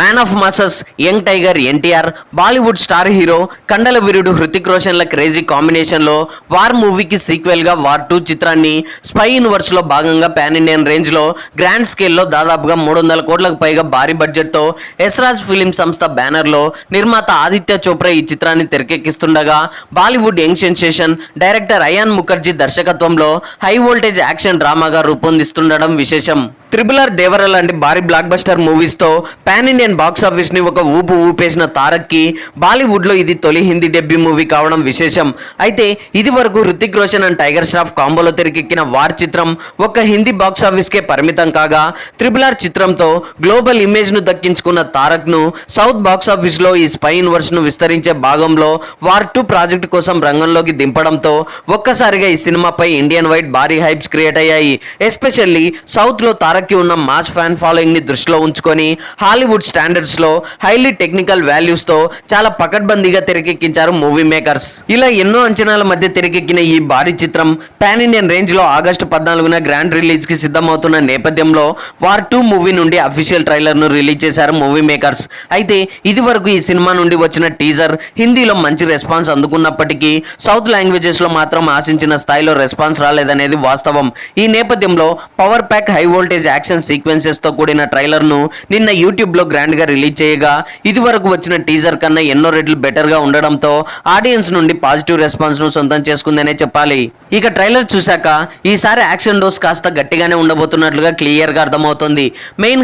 Man of masses young tiger NTR Bollywood star hero కండల వీరుడు హృతిక్ రోషన్ల crazy కాంబినేషన్లో war మూవీకి సీక్వెల్గా వార్ టూ చిత్రాన్ని స్పై లో భాగంగా పాన్ ఇండియన్ రేంజ్లో గ్రాండ్ స్కేల్లో దాదాపుగా మూడు వందల కోట్లకు పైగా భారీ బడ్జెట్తో ఎస్రాజ్ ఫిలిం సంస్థ బ్యానర్లో నిర్మాత ఆదిత్య చోప్రా ఈ చిత్రాన్ని తెరకెక్కిస్తుండగా Bollywood young sensation director Ayan Mukherjee దర్శకత్వంలో హై వోల్టేజ్ యాక్షన్ డ్రామాగా రూపొందిస్తుండడం విశేషం ఆర్ దేవర లాంటి భారీ బ్లాక్ బస్టర్ మూవీస్తో పాన్ ఇండియన్ బాక్స్ ని ఒక ఊపు ఊపేసిన తారక్కి బాలీవుడ్లో ఇది తొలి హిందీ డెబ్యూ మూవీ కావడం విశేషం అయితే ఇది వరకు హృతిక్ రోషన్ అండ్ టైగర్ ష్రాఫ్ కాంబోలో తెరకెక్కిన వార్ చిత్రం ఒక హిందీ బాక్స్ కే పరిమితం కాగా ఆర్ చిత్రంతో గ్లోబల్ ఇమేజ్ను దక్కించుకున్న తారక్ను సౌత్ బాక్స్ లో ఈ స్పై యూనివర్స్ను విస్తరించే భాగంలో వార్ టూ ప్రాజెక్టు కోసం రంగంలోకి దింపడంతో ఒక్కసారిగా ఈ సినిమాపై ఇండియన్ వైడ్ భారీ హైప్స్ క్రియేట్ అయ్యాయి ఎస్పెషల్లీ సౌత్లో తారక్ తారక్కి ఉన్న మాస్ ఫ్యాన్ ఫాలోయింగ్ ని దృష్టిలో ఉంచుకొని హాలీవుడ్ స్టాండర్డ్స్లో హైలీ టెక్నికల్ తో చాలా పకడ్బందీగా తెరకెక్కించారు మూవీ మేకర్స్ ఇలా ఎన్నో అంచనాల మధ్య తెరకెక్కిన ఈ భారీ చిత్రం పాన్ ఇండియన్ రేంజ్లో ఆగస్టు పద్నాలుగున గ్రాండ్ రిలీజ్ కి సిద్ధమవుతున్న నేపథ్యంలో వార్ టూ మూవీ నుండి అఫీషియల్ ట్రైలర్ ను రిలీజ్ చేశారు మూవీ మేకర్స్ అయితే ఇది వరకు ఈ సినిమా నుండి వచ్చిన టీజర్ హిందీలో మంచి రెస్పాన్స్ అందుకున్నప్పటికీ సౌత్ లాంగ్వేజెస్ లో మాత్రం ఆశించిన స్థాయిలో రెస్పాన్స్ రాలేదనేది వాస్తవం ఈ నేపథ్యంలో power pack high voltage action తో కూడిన ట్రైలర్ ను నిన్న యూట్యూబ్ లో గ్రాండ్ గా రిలీజ్ చేయగా వరకు వచ్చిన టీజర్ కన్నా ఎన్నో రెట్లు గా ఉండడంతో ఆడియన్స్ నుండి పాజిటివ్ రెస్పాన్స్ ను సొంతం చేసుకుందనే చెప్పాలి ఇక ట్రైలర్ చూశాక ఈసారి యాక్షన్ డోస్ కాస్త గట్టిగానే ఉండబోతున్నట్లుగా క్లియర్ గా అర్థమవుతుంది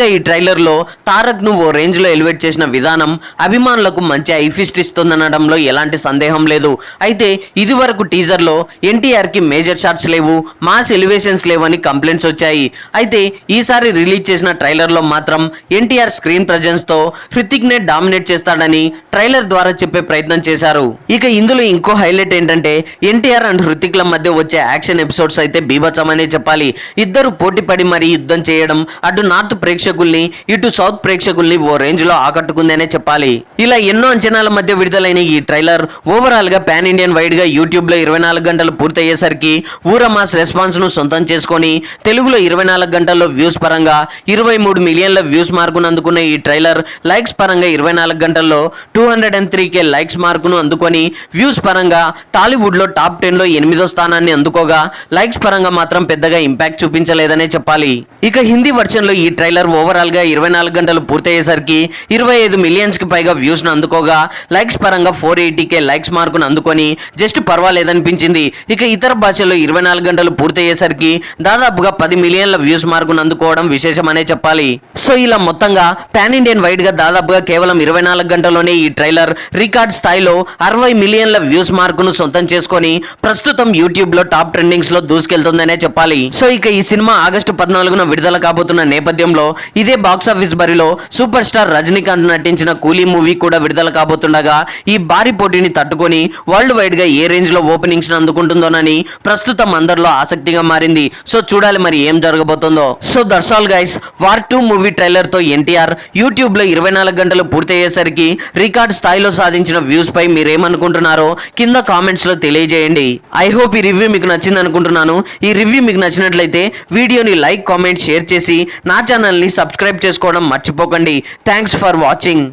గా ఈ ట్రైలర్ లో తారక్ ను ఓ రేంజ్ లో ఎలివేట్ చేసిన విధానం అభిమానులకు మంచి ఐఫిస్ట్ ఇస్తుందనడంలో ఎలాంటి సందేహం లేదు అయితే ఇదివరకు ఎన్టీఆర్ కి మేజర్ షార్ట్స్ లేవు మాస్ ఎలివేషన్స్ లేవని కంప్లైంట్స్ వచ్చాయి అయితే ఈ ఈసారి రిలీజ్ చేసిన ట్రైలర్లో మాత్రం ఎన్టీఆర్ స్క్రీన్ ప్రజెన్స్తో హృతిక్ నే డామినేట్ చేస్తాడని ట్రైలర్ ద్వారా చెప్పే ప్రయత్నం చేశారు ఇక ఇందులో ఇంకో హైలైట్ ఏంటంటే ఎన్టీఆర్ అండ్ హృతిక్ల మధ్య వచ్చే యాక్షన్ ఎపిసోడ్స్ అయితే బీభత్సమనే చెప్పాలి ఇద్దరు పోటీపడి మరీ యుద్ధం చేయడం అటు నార్త్ ప్రేక్షకుల్ని ఇటు సౌత్ ప్రేక్షకుల్ని ఓ రేంజ్ లో ఆకట్టుకుందనే చెప్పాలి ఇలా ఎన్నో అంచనాల మధ్య విడుదలైన ఈ ట్రైలర్ ఓవరాల్ గా పాన్ ఇండియన్ వైడ్ గా యూట్యూబ్ లో ఇరవై నాలుగు గంటలు పూర్తయ్యేసరికి ఊరమాస్ రెస్పాన్స్ ను సొంతం చేసుకొని తెలుగులో ఇరవై నాలుగు గంటల్లో వ్యూ వ్యూస్ పరంగా ఇరవై మూడు మిలియన్ల వ్యూస్ మార్కును అందుకున్న ఈ ట్రైలర్ లైక్స్ పరంగా ఇరవై నాలుగు గంటల్లో two hundred and three K likes మార్కును అందుకొని వ్యూస్ పరంగా టాలీవుడ్లో టాప్ టెన్లో ఎనిమిదో స్థానాన్ని అందుకోగా లైక్స్ పరంగా మాత్రం పెద్దగా ఇంపాక్ట్ చూపించలేదనే చెప్పాలి ఇక హిందీ వర్షన్లో ఈ ట్రైలర్ ఓవరాల్గా ఇరవై నాలుగు గంటలు పూర్తయ్యేసరికి ఇరవై ఐదు మిలియన్స్కి పైగా వ్యూస్ను అందుకోగా లైక్స్ పరంగా ఫోర్ ఎయిటీకే లైక్స్ మార్కును అందుకొని జస్ట్ పర్వాలేదనిపించింది ఇక ఇతర భాషల్లో ఇరవై నాలుగు గంటలు పూర్తయ్యేసరికి దాదాపుగా పది మిలియన్ల వ్యూస్ మార్కును అందుకోవడం విశేషమనే చెప్పాలి సో ఇలా మొత్తంగా పాన్ ఇండియన్ వైడ్ గా దాదాపుగా కేవలం ఇరవై నాలుగు గంటల్లోనే ఈ ట్రైలర్ రికార్డ్ స్థాయిలో అరవై మిలియన్ల వ్యూస్ ను సొంతం చేసుకొని ప్రస్తుతం యూట్యూబ్ లో టాప్ ట్రెండింగ్స్ లో దూసుకెళ్తుందనే చెప్పాలి సో ఇక ఈ సినిమా ఆగస్టు పద్నాలుగున విడుదల కాబోతున్న నేపథ్యంలో ఇదే బాక్సాఫీస్ బరిలో సూపర్ స్టార్ రజనీకాంత్ నటించిన కూలీ మూవీ కూడా విడుదల కాబోతుండగా ఈ భారీ పోటీని తట్టుకొని వరల్డ్ వైడ్ గా ఏ రేంజ్ లో ఓపెనింగ్స్ అందుకుంటుందోనని ప్రస్తుతం అందరిలో ఆసక్తిగా మారింది సో చూడాలి మరి ఏం జరగబోతుందో so that's all guys War two movie ట్రైలర్తో NTR యూట్యూబ్లో ఇరవై నాలుగు గంటలు పూర్తయ్యేసరికి రికార్డ్ స్థాయిలో సాధించిన వ్యూస్ పై మీరేమనుకుంటున్నారో కింద కామెంట్స్లో తెలియజేయండి ఐ హోప్ ఈ రివ్యూ మీకు నచ్చింది అనుకుంటున్నాను ఈ రివ్యూ మీకు నచ్చినట్లయితే వీడియోని లైక్ కామెంట్ షేర్ చేసి నా ఛానల్ని సబ్స్క్రైబ్ చేసుకోవడం మర్చిపోకండి థ్యాంక్స్ ఫర్ వాచింగ్